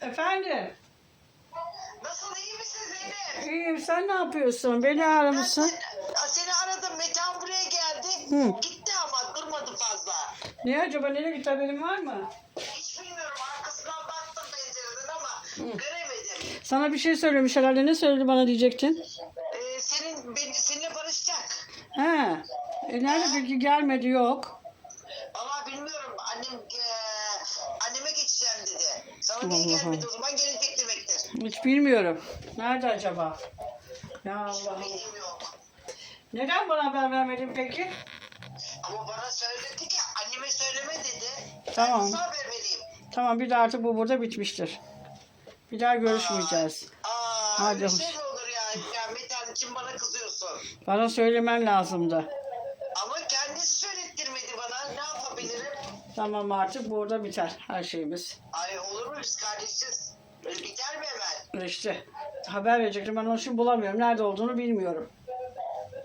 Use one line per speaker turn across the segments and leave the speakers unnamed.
Efendim?
Nasıl iyi misin Zeynep?
İyiyim sen ne yapıyorsun? Beni aramışsın.
Ben seni aradım. Metehan buraya geldi.
Hı.
Gitti ama durmadı fazla.
Niye acaba nereye gitti haberin var mı?
Hiç bilmiyorum. Arkasından baktım pencereden ama göremedim.
Sana bir şey söylemiş herhalde. Ne söyledi bana diyecektin?
Ee, senin beni, seninle barışacak.
He. E nerede peki gelmedi yok.
Ama bilmiyorum. Annem e, anneme geçeceğim dedi. Niye gelmedi o zaman gelecek demektir.
Hiç bilmiyorum. Nerede acaba? Ya Allah.
Bilgim yok.
Neden bana haber vermedin peki?
Ama bana söyledi ki anneme söyleme dedi.
Tamam.
Ben haber vereyim?
Tamam bir de artık bu burada bitmiştir. Bir daha görüşmeyeceğiz.
Aa,
Hadi
öyle
hoş.
şey mi olur ya? Ya Metehan için bana kızıyorsun?
Bana söylemen lazımdı.
Ama kendisi söylettirmedi bana. Ne yapabilirim?
Tamam artık burada biter her şeyimiz.
Ay olur mu biz kardeşiz? Böyle biter mi hemen?
İşte haber verecektim ben onu şimdi bulamıyorum. Nerede olduğunu bilmiyorum.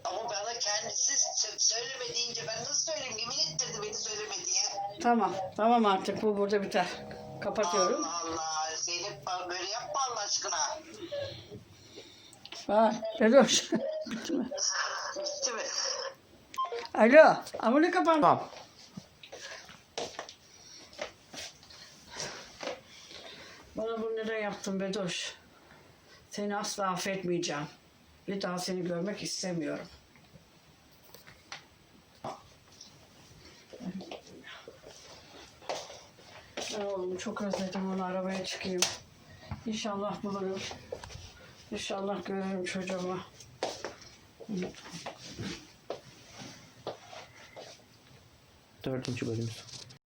Ama bana kendisi sö- söyleme deyince ben nasıl söyleyeyim? Yemin ettirdi beni söyleme diye.
Tamam. Tamam artık bu burada biter. Kapatıyorum.
Allah Allah. Zeynep bana böyle yapma Allah aşkına.
Ha, Bedoş. Bitti mi?
Bitti mi?
Alo. Abone kapan.
Tamam.
Neden yaptın Bedoş? Seni asla affetmeyeceğim. Bir daha seni görmek istemiyorum. Ben oğlum çok özledim onu arabaya çıkayım. İnşallah bulurum. İnşallah görürüm çocuğumu.
Dördüncü bölümümüz.